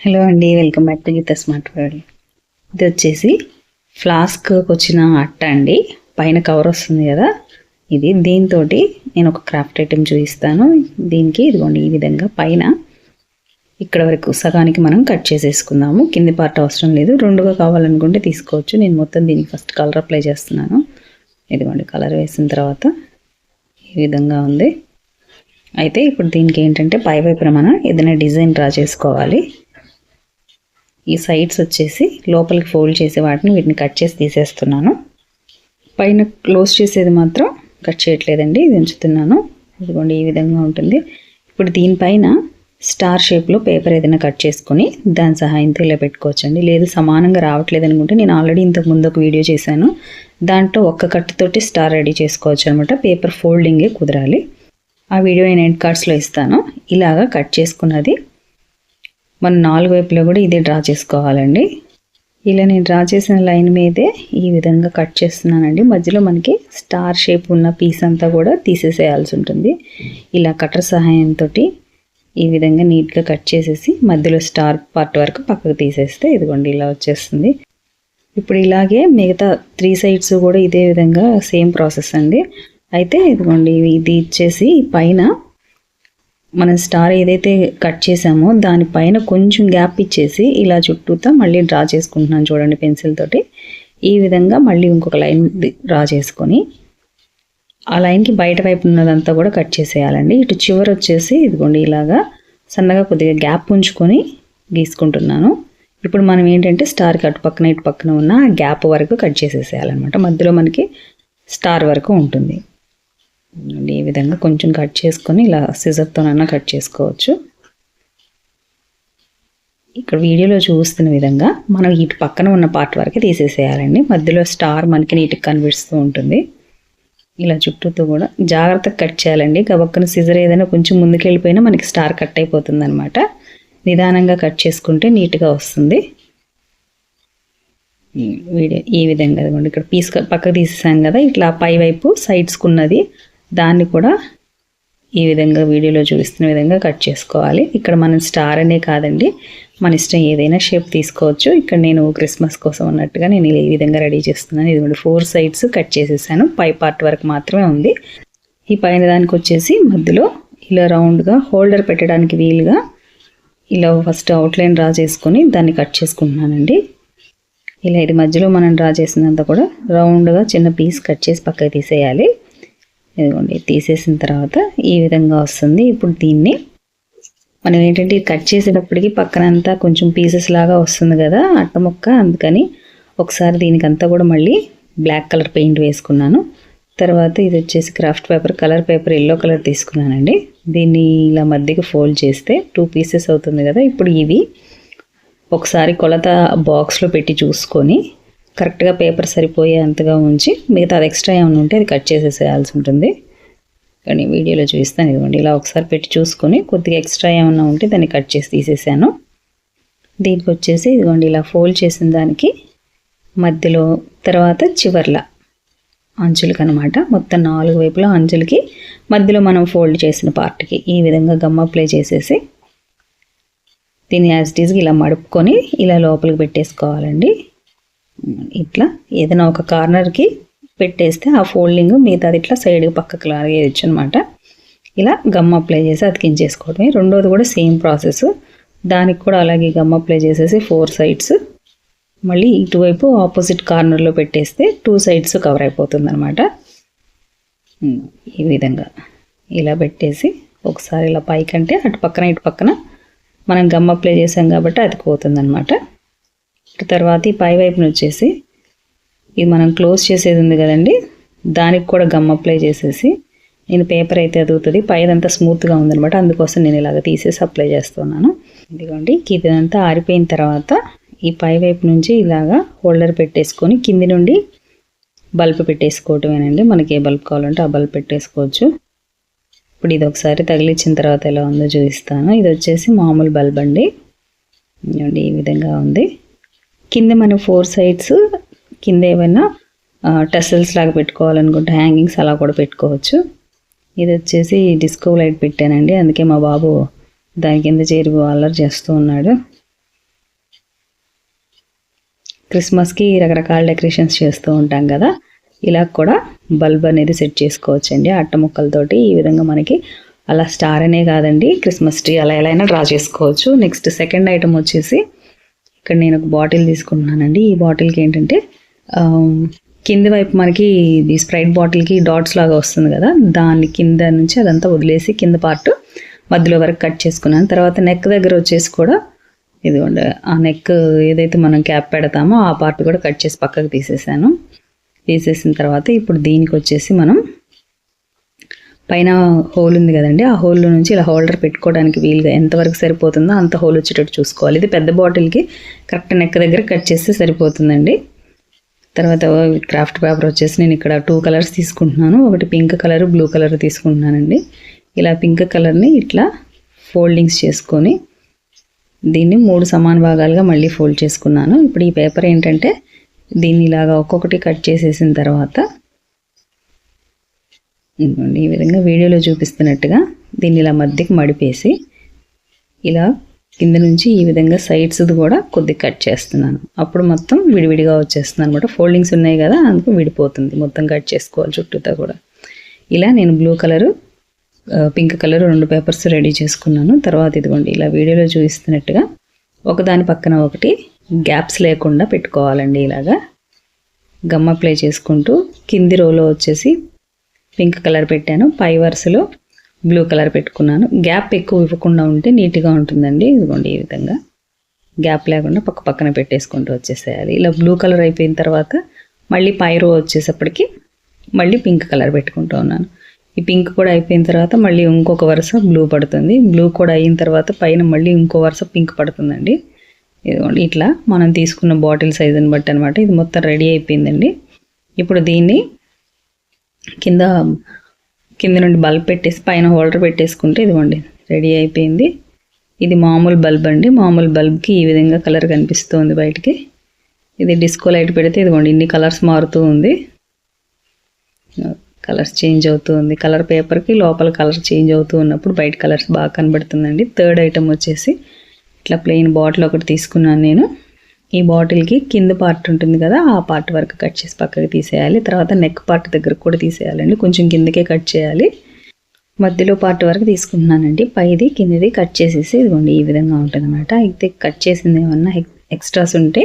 Hello అండి welcome back to Geetha smart world. ఇది వచ్చేసి ఫ్లాస్క్కి వచ్చిన అట్ట అండి. పైన కవర్ వస్తుంది కదా. ఇది దీంతో నేను ఒక క్రాఫ్ట్ ఐటెం చూపిస్తాను. దీనికి ఇదిగోండి ఈ విధంగా పైన ఇక్కడ వరకు సగానికి మనం కట్ చేసేసుకుందాము. కింది పార్ట్ అవసరం లేదు. రెండుగా కావాలనుకుంటే తీసుకోవచ్చు. నేను మొత్తం దీనికి ఫస్ట్ కలర్ అప్లై చేస్తున్నాను. ఇదిగోండి కలర్ వేసిన తర్వాత ఈ విధంగా ఉంది. అయితే ఇప్పుడు దీనికి ఏంటంటే పై వైపున మనం ఏదైనా డిజైన్ డ్రా చేసుకోవాలి. ఈ సైడ్స్ వచ్చేసి లోపలికి ఫోల్డ్ చేసే వాటిని వీటిని కట్ చేసి తీసేస్తున్నాను. పైన క్లోజ్ చేసేది మాత్రం కట్ చేయట్లేదండి ఇది ఉంచుతున్నాను. ఇదిగోండి ఈ విధంగా ఉంటుంది. ఇప్పుడు దీనిపైన స్టార్ షేప్లో పేపర్ ఏదైనా కట్ చేసుకొని దాని సహాయంతో ఇలా పెట్టుకోవచ్చండి. లేదు సమానంగా రావట్లేదు అనుకుంటే నేను ఆల్రెడీ ఇంతకు ముందు ఒక వీడియో చేశాను. దాంట్లో ఒక్క కట్టుతోటి స్టార్ రెడీ చేసుకోవచ్చు అనమాట. పేపర్ ఫోల్డింగే కుదరాలి. ఆ వీడియో నేను ఎండ్ కార్డ్స్లో ఇస్తాను. ఇలాగా కట్ చేసుకున్నది మనం నాలుగు వైపులో కూడా ఇదే డ్రా చేసుకోవాలండి. ఇలా నేను డ్రా చేసిన లైన్ మీదే ఈ విధంగా కట్ చేస్తున్నానండి. మధ్యలో మనకి స్టార్ షేప్ ఉన్న పీస్ అంతా కూడా తీసేసేయాల్సి ఉంటుంది. ఇలా కటర్ సహాయంతో ఈ విధంగా నీట్గా కట్ చేసేసి మధ్యలో స్టార్ పార్ట్ వరకు పక్కకు తీసేస్తే ఇదిగోండి ఇలా వచ్చేస్తుంది. ఇప్పుడు ఇలాగే మిగతా త్రీ సైడ్స్ కూడా ఇదే విధంగా సేమ్ ప్రాసెస్ అండి. అయితే ఇదిగోండి ఇది ఇచ్చేసి పైన మనం స్టార్ ఏదైతే కట్ చేసామో దానిపైన కొంచెం గ్యాప్ ఇచ్చేసి ఇలా చుట్టూతా మళ్ళీ డ్రా చేసుకుంటున్నాను చూడండి పెన్సిల్ తోటి. ఈ విధంగా మళ్ళీ ఇంకొక లైన్ డ్రా చేసుకొని ఆ లైన్కి బయట వైపు ఉన్నదంతా కూడా కట్ చేసేయాలండి. ఇటు చివరి వచ్చేసి ఇదిగోండి ఇలాగా సన్నగా కొద్దిగా గ్యాప్ ఉంచుకొని గీసుకుంటున్నాను. ఇప్పుడు మనం ఏంటంటే స్టార్ కట్ పక్కన ఇటు పక్కన ఉన్న గ్యాప్ వరకు కట్ చేసేసేయాలన్నమాట. మధ్యలో మనకి స్టార్ వరకు ఉంటుంది. ఈ విధంగా కొంచెం కట్ చేసుకొని ఇలా సిజర్తోనైనా కట్ చేసుకోవచ్చు. ఇక్కడ వీడియోలో చూస్తున్న విధంగా మనం ఇటు పక్కన ఉన్న పార్ట్ వరకే తీసేసేయాలండి. మధ్యలో స్టార్ మనకి నీట్గా కనిపిస్తూ ఉంటుంది. ఇలా చుట్టూతో కూడా జాగ్రత్తగా కట్ చేయాలండి. గబక్కన సిజర్ ఏదైనా కొంచెం ముందుకెళ్ళిపోయినా మనకి స్టార్ కట్ అయిపోతుంది అనమాట నిదానంగా కట్ చేసుకుంటే నీట్గా వస్తుంది. వీడియో ఈ విధంగా ఇక్కడ పీస్ పక్కకు తీసేసాం కదా. ఇట్లా పై వైపు సైడ్స్కున్నది దాన్ని కూడా ఈ విధంగా వీడియోలో చూపిస్తున్న విధంగా కట్ చేసుకోవాలి. ఇక్కడ మనం స్టార్ అనే కాదండి. మన ఇష్టం ఏదైనా షేప్ తీసుకోవచ్చు. ఇక్కడ నేను క్రిస్మస్ కోసం అన్నట్టుగా నేను ఈ విధంగా రెడీ చేస్తున్నాను. ఇది ఫోర్ సైడ్స్ కట్ చేసేసాను. పై పార్ట్ వరకు మాత్రమే ఉంది. ఈ పైన దానికి వచ్చేసి మధ్యలో ఇలా రౌండ్గా హోల్డర్ పెట్టడానికి వీలుగా ఇలా ఫస్ట్ అవుట్లైన్ డ్రా చేసుకొని దాన్ని కట్ చేసుకుంటున్నానండి. ఇలా ఇది మధ్యలో మనం డ్రా చేసినంత కూడా రౌండ్గా చిన్న పీస్ కట్ చేసి పక్కకి తీసేయాలి. ఇదిగోండి తీసేసిన తర్వాత ఈ విధంగా వస్తుంది. ఇప్పుడు దీన్ని మనం ఏంటంటే కట్ చేసేటప్పటికి పక్కనంతా కొంచెం పీసెస్ లాగా వస్తుంది కదా అట్ట మొక్క. అందుకని ఒకసారి దీనికంతా కూడా మళ్ళీ బ్లాక్ కలర్ పెయింట్ వేసుకున్నాను. తర్వాత ఇది వచ్చేసి craft paper colour paper yellow colour తీసుకున్నానండి. దీన్ని ఇలా మధ్యకి ఫోల్డ్ చేస్తే టూ పీసెస్ అవుతుంది కదా. ఇప్పుడు ఇవి ఒకసారి కొలత బాక్స్లో పెట్టి చూసుకొని కరెక్ట్గా పేపర్ సరిపోయేంతగా ఉంచి మిగతా అది ఎక్స్ట్రా ఏమైనా ఉంటే అది కట్ చేసేసేయాల్సి ఉంటుంది. కానీ వీడియోలో చూపిస్తాను ఇదిగోండి. ఇలా ఒకసారి పెట్టి చూసుకొని కొద్దిగా ఎక్స్ట్రా ఏమైనా ఉంటే దాన్ని కట్ చేసి తీసేసాను. దీనికి వచ్చేసి ఇదిగోండి ఇలా ఫోల్డ్ చేసిన దానికి మధ్యలో తర్వాత చివర్ల అంచులకి అనమాట మొత్తం నాలుగు వైపులా అంచులకి మధ్యలో మనం ఫోల్డ్ చేసిన పార్ట్కి ఈ విధంగా గమ్ అప్లై చేసేసి దీన్ని యాజ్ ఈజ్గా ఇలా మడుపుకొని ఇలా లోపలికి పెట్టేసుకోవాలండి. ఇట్లా ఏదైనా ఒక కార్నర్కి పెట్టేస్తే ఆ ఫోల్డింగ్ మిగతాది ఇట్లా సైడ్కి పక్కకు లాగేయచ్చు అనమాట ఇలా గమ్ అప్లై చేసి అతికించేసుకోవడమే. రెండోది కూడా సేమ్ ప్రాసెస్ దానికి కూడా అలాగే గమ్ అప్లై చేసేసి ఫోర్ సైడ్స్ మళ్ళీ ఇటువైపు ఆపోజిట్ కార్నర్లో పెట్టేస్తే టూ సైడ్స్ కవర్ అయిపోతుంది అనమాట ఈ విధంగా. ఇలా పెట్టేసి ఒకసారి ఇలా పైకంటే అటు పక్కన ఇటు పక్కన మనం గమ్ అప్లై చేసాం కాబట్టి అతికిపోతుంది అనమాట తర్వాత ఈ పై వైపున వచ్చేసి ఇది మనం క్లోజ్ చేసేది ఉంది కదండి. దానికి కూడా గమ్ అప్లై చేసేసి నేను పేపర్ అయితే అదుగుతుంది. పైదంతా స్మూత్గా ఉందనమాట అందుకోసం నేను ఇలాగ తీసేసి అప్లై చేస్తున్నాను. ఇదిగోండి ఇదంతా ఆరిపోయిన తర్వాత ఈ పై వైపు నుంచి ఇలాగా హోల్డర్ పెట్టేసుకొని కింది నుండి బల్బ్ పెట్టేసుకోవటమేనండి. మనకి ఏ బల్బ్ కావాలంటే ఆ బల్బ్ పెట్టేసుకోవచ్చు. ఇప్పుడు ఇది ఒకసారి తగిలిచ్చిన తర్వాత ఎలా ఉందో చూపిస్తాను. ఇది వచ్చేసి మామూలు బల్బ్ అండి. ఈ విధంగా ఉంది. కింద మనం ఫోర్ సైడ్స్ కింద ఏమైనా టెసల్స్ లాగా పెట్టుకోవాలనుకుంటే హ్యాంగింగ్స్ అలా కూడా పెట్టుకోవచ్చు. ఇది వచ్చేసి డిస్కో లైట్ పెట్టానండి. అందుకే మా బాబు దాని కింద చేరి అల్లరి చేస్తూ ఉన్నాడు. క్రిస్మస్కి రకరకాల డెకరేషన్స్ చేస్తూ ఉంటాం కదా. ఇలా కూడా బల్బ్ అనేది సెట్ చేసుకోవచ్చండి. అట్ట ముక్కలతోటి ఈ విధంగా మనకి అలా స్టార్ అనే కాదండి. క్రిస్మస్ ట్రీ అలా ఎలా అయినా డ్రా చేసుకోవచ్చు. నెక్స్ట్ సెకండ్ ఐటమ్ వచ్చేసి ఇక్కడ నేను ఒక బాటిల్ తీసుకుంటున్నానండి. ఈ బాటిల్కి ఏంటంటే కింది వైపు మనకి ఇది స్ప్రైట్ బాటిల్కి డాట్స్ లాగా వస్తుంది కదా దాని కింద నుంచి అదంతా వదిలేసి కింద పార్ట్ మధ్యలో వరకు కట్ చేసుకున్నాను. తర్వాత నెక్ దగ్గర వచ్చేసి కూడా ఇదిగోండి ఆ నెక్ ఏదైతే మనం క్యాప్ పెడతామో ఆ పార్ట్ కూడా కట్ చేసి పక్కకు తీసేసాను. తీసేసిన తర్వాత ఇప్పుడు దీనికి వచ్చేసి మనం పైన హోల్ ఉంది కదండి. ఆ హోల్లో నుంచి ఇలా హోల్డర్ పెట్టుకోవడానికి వీలుగా ఎంతవరకు సరిపోతుందో అంత హోల్ వచ్చేటట్టు చూసుకోవాలి. ఇది పెద్ద బాటిల్కి కరెక్ట్ నెక్ దగ్గర కట్ చేస్తే సరిపోతుందండి. తర్వాత క్రాఫ్ట్ పేపర్ వచ్చేసి నేను ఇక్కడ టూ కలర్స్ తీసుకుంటున్నాను. ఒకటి పింక్ కలర్ బ్లూ కలర్ తీసుకుంటున్నానండి. ఇలా పింక్ కలర్ని ఇట్లా ఫోల్డింగ్స్ చేసుకొని దీన్ని మూడు సమాన భాగాలుగా మళ్ళీ ఫోల్డ్ చేసుకున్నాను. ఇప్పుడు ఈ పేపర్ ఏంటంటే దీన్ని ఇలాగా ఒక్కొక్కటి కట్ చేసేసిన తర్వాత ఇదిగోండి ఈ విధంగా వీడియోలో చూపిస్తున్నట్టుగా దీన్ని ఇలా మధ్యకి మడిపేసి ఇలా కింద నుంచి ఈ విధంగా సైడ్స్ కూడా కొద్దిగా కట్ చేస్తున్నాను. అప్పుడు మొత్తం విడివిడిగా వచ్చేస్తుంది అనమాట. ఫోల్డింగ్స్ ఉన్నాయి కదా అందుకు విడిపోతుంది. మొత్తం కట్ చేసుకోవాలి చుట్టూతో కూడా. ఇలా నేను బ్లూ కలరు పింక్ కలర్ రెండు పేపర్స్ రెడీ చేసుకున్నాను. తర్వాత ఇదిగోండి ఇలా వీడియోలో చూపిస్తున్నట్టుగా ఒకదాని పక్కన ఒకటి గ్యాప్స్ లేకుండా పెట్టుకోవాలండి ఇలాగా. గమ్ అప్లై చేసుకుంటూ కింది రోలో వచ్చేసి పింక్ కలర్ పెట్టాను. పై వరుసలో బ్లూ కలర్ పెట్టుకున్నాను. గ్యాప్ ఎక్కువ ఇవ్వకుండా ఉంటే నీట్గా ఉంటుందండి. ఇదిగోండి ఈ విధంగా. గ్యాప్ లేకుండా పక్క పక్కన పెట్టేసుకుంటూ వచ్చేసేయాలి. ఇలా బ్లూ కలర్ అయిపోయిన తర్వాత మళ్ళీ పై రో వచ్చేసప్పటికి మళ్ళీ పింక్ కలర్ పెట్టుకుంటూ ఉన్నాను. ఈ పింక్ కూడా అయిపోయిన తర్వాత మళ్ళీ ఇంకొక వరుస బ్లూ పడుతుంది. బ్లూ కూడా అయిన తర్వాత పైన మళ్ళీ ఇంకో వరుస పింక్ పడుతుందండి. ఇదిగోండి ఇట్లా మనం తీసుకున్న బాటిల్ సైజుని బట్టి అనమాట ఇది మొత్తం రెడీ అయిపోయిందండి. ఇప్పుడు దీన్ని కింద కింద నుండి బల్బ్ పెట్టేసి పైన హోల్డర్ పెట్టేసుకుంటే ఇదిగోండి రెడీ అయిపోయింది. ఇది మామూలు బల్బ్ అండి. మామూలు బల్బ్కి ఈ విధంగా కలర్ కనిపిస్తుంది బయటికి. ఇది డిస్కో లైట్ పెడితే ఇదిగోండి ఇన్ని కలర్స్ మారుతూ ఉంది. కలర్స్ చేంజ్ అవుతూ ఉంది. కలర్ పేపర్కి లోపల కలర్ చేంజ్ అవుతూ ఉన్నప్పుడు బయట కలర్స్ బాగా కనబడుతుందండి. థర్డ్ ఐటమ్ వచ్చేసి ఇట్లా ప్లెయిన్ బాటిల్ ఒకటి తీసుకున్నాను నేను. ఈ బాటిల్కి కింద పార్ట్ ఉంటుంది కదా ఆ పార్ట్ వరకు కట్ చేసి పక్కకి తీసేయాలి. తర్వాత నెక్ పార్ట్ దగ్గర కూడా తీసేయాలండి. కొంచెం కిందకే కట్ చేయాలి. మధ్యలో పార్ట్ వరకు తీసుకుంటున్నానండి. పైది కిందది కట్ చేసేసి ఇదిగోండి ఈ విధంగా ఉంటుంది అనమాట అయితే కట్ చేసింది ఏమన్నా ఎక్స్ట్రాస్ ఉంటే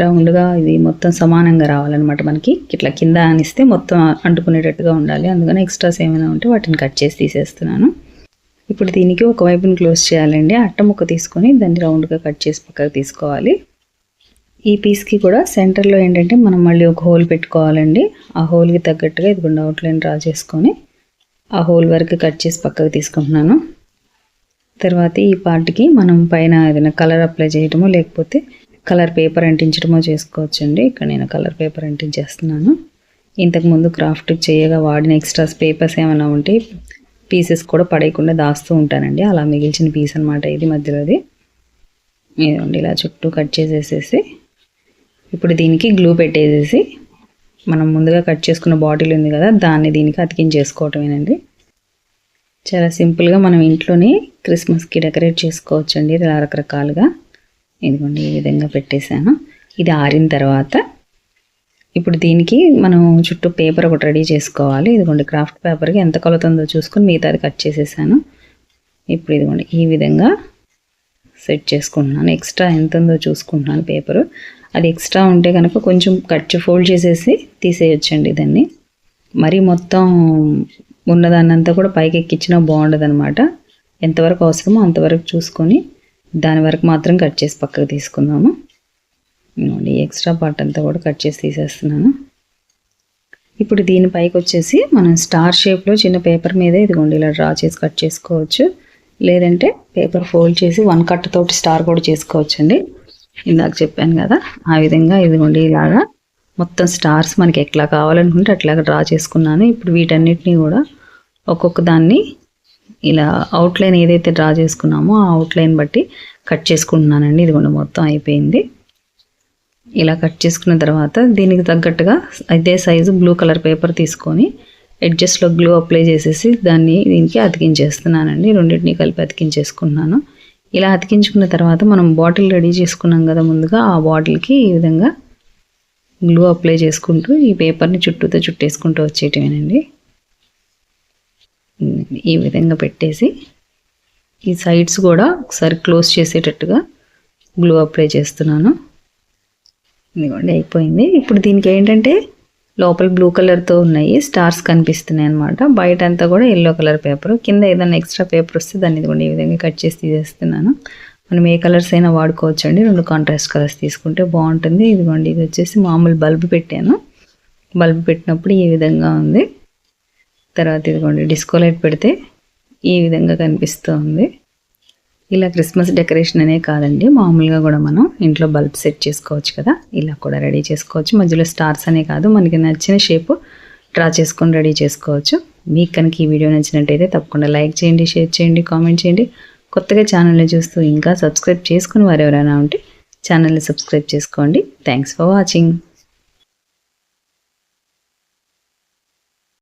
రౌండ్గా ఇది మొత్తం సమానంగా రావాలన్నమాట మనకి. ఇట్లా కింద అనిస్తే మొత్తం అంటుకునేటట్టుగా ఉండాలి. అందుకని ఎక్స్ట్రాస్ ఏమైనా ఉంటే వాటిని కట్ చేసి తీసేస్తున్నాను. ఇప్పుడు దీనికి ఒక వైపుని క్లోజ్ చేయాలండి. అట్ట ముక్క తీసుకొని దాన్ని రౌండ్గా కట్ చేసి పక్కకు తీసుకోవాలి. ఈ పీస్కి కూడా సెంటర్లో ఏంటంటే మనం మళ్ళీ ఒక హోల్ పెట్టుకోవాలండి. ఆ హోల్కి తగ్గట్టుగా ఇదిగోండి అవుట్లైన్ డ్రా చేసుకొని ఆ హోల్ వరకు కట్ చేసి పక్కకు తీసుకుంటున్నాను. తర్వాత ఈ పార్ట్కి మనం పైన ఏదైనా కలర్ అప్లై చేయటమో లేకపోతే కలర్ పేపర్ అంటించడమో చేసుకోవచ్చండి. ఇక్కడ నేను కలర్ పేపర్ అంటించేస్తున్నాను. ఇంతకుముందు క్రాఫ్ట్ చేయగా వాడిన ఎక్స్ట్రాస్ పేపర్స్ ఏమైనా ఉంటే పీసెస్ కూడా పడేయకుండా దాస్తూ ఉంటానండి. అలా మిగిల్చిన పీస్ అనమాట ఇది మధ్యలోది ఇదండి ఇలా చుట్టూ కట్ చేసేసేసి ఇప్పుడు దీనికి గ్లూ పెట్టేసేసి మనం ముందుగా కట్ చేసుకున్న బాటిల్ ఉంది కదా దాన్ని దీనికి అతికించేసుకోవటమేనండి. చాలా సింపుల్గా మనం ఇంట్లోనే క్రిస్మస్కి డెకరేట్ చేసుకోవచ్చండి. ఇలా రకరకాలుగా ఇదిగోండి ఈ విధంగా పెట్టేశాను. ఇది ఆరిన తర్వాత ఇప్పుడు దీనికి మనం చుట్టూ పేపర్ ఒకటి రెడీ చేసుకోవాలి. ఇదిగోండి క్రాఫ్ట్ పేపర్కి ఎంత కొలత ఉందో చూసుకొని మిగతాది కట్ చేసేసాను. ఇప్పుడు ఇదిగోండి ఈ విధంగా సెట్ చేసుకుంటున్నాను. ఎక్స్ట్రా ఎంత ఉందో చూసుకుంటున్నాను పేపరు అది ఎక్స్ట్రా ఉంటే కనుక కొంచెం కట్ ఫోల్డ్ చేసేసి తీసేయొచ్చండి దాన్ని మరి మొత్తం ఉన్నదాన్నంతా కూడా పైకి ఎక్కించినా బాగుండదు అనమాట ఎంతవరకు అవసరమో అంతవరకు చూసుకొని దాని వరకు మాత్రం కట్ చేసి పక్కకు తీసుకుందాము. ఈ ఎక్స్ట్రా పార్ట్ అంతా కూడా కట్ చేసి తీసేస్తున్నాను. ఇప్పుడు దీనిపైకి వచ్చేసి మనం స్టార్ షేప్లో చిన్న పేపర్ మీద ఇదిగోండి ఇలా డ్రా చేసి కట్ చేసుకోవచ్చు. లేదంటే పేపర్ ఫోల్డ్ చేసి వన్ కట్ తోటి స్టార్ కూడా చేసుకోవచ్చు అండి ఇందాక చెప్పాను కదా ఆ విధంగా ఇదిగోండి ఇలాగా మొత్తం స్టార్స్ మనకి ఎట్లా కావాలనుకుంటే అట్లాగా డ్రా చేసుకున్నాను. ఇప్పుడు వీటన్నిటిని కూడా ఒక్కొక్క దాన్ని ఇలా అవుట్లైన్ ఏదైతే డ్రా చేసుకున్నామో ఆ అవుట్లైన్ బట్టి కట్ చేసుకుంటున్నానండి. ఇదిగోండి మొత్తం అయిపోయింది. ఇలా కట్ చేసుకున్న తర్వాత దీనికి తగ్గట్టుగా అదే సైజు బ్లూ కలర్ పేపర్ తీసుకొని ఎడ్జస్ట్లో గ్లూ అప్లై చేసేసి దాన్ని దీనికి అతికించేస్తున్నానండి. రెండింటిని కలిపి అతికించేసుకున్నాను ఇలా అతికించుకున్న తర్వాత మనం బాటిల్ రెడీ చేసుకున్నాం కదా ముందుగా ఆ బాటిల్కి ఈ విధంగా గ్లూ అప్లై చేసుకుంటూ ఈ పేపర్ని చుట్టూతో చుట్టేసుకుంటూ వచ్చేటవేనండి. ఈ విధంగా పెట్టేసి ఈ సైడ్స్ కూడా ఒకసారి క్లోజ్ చేసేటట్టుగా గ్లూ అప్లై చేస్తున్నాను. ఇదిగోండి అయిపోయింది. ఇప్పుడు దీనికి ఏంటంటే లోపల బ్లూ కలర్తో ఉన్నాయి. స్టార్స్ కనిపిస్తున్నాయి అనమాట బయట అంతా కూడా ఎల్లో కలర్ పేపర్. కింద ఏదైనా ఎక్స్ట్రా పేపర్ వస్తే దాన్ని ఇదిగోండి ఈ విధంగా కట్ చేసి తీసేస్తున్నాను. మనం ఏ కలర్స్ అయినా వాడుకోవచ్చు అండి రెండు కాంట్రాస్ట్ కలర్స్ తీసుకుంటే బాగుంటుంది. ఇదిగోండి ఇది వచ్చేసి మామూలు బల్బ్ పెట్టాను. బల్బ్ పెట్టినప్పుడు ఈ విధంగా ఉంది. తర్వాత ఇదిగోండి డిస్కో లైట్ పెడితే ఈ విధంగా కనిపిస్తూ ఉంది ఇలా క్రిస్మస్ డెకరేషన్ అనే కాదండి. మామూలుగా కూడా మనం ఇంట్లో బల్బ్ సెట్ చేసుకోవచ్చు కదా. ఇలా కూడా రెడీ చేసుకోవచ్చు. మధ్యలో స్టార్స్ అనే కాదు. మనకి నచ్చిన షేప్ డ్రా చేసుకొని రెడీ చేసుకోవచ్చు. మీకు కనుక ఈ వీడియో నచ్చినట్టయితే తప్పకుండా లైక్ చేయండి షేర్ చేయండి కామెంట్ చేయండి. కొత్తగా ఛానల్ని చూస్తూ ఇంకా సబ్స్క్రైబ్ చేసుకుని వారు ఎవరైనా ఉంటే ఛానల్ని సబ్స్క్రైబ్ చేసుకోండి. Thanks for watching.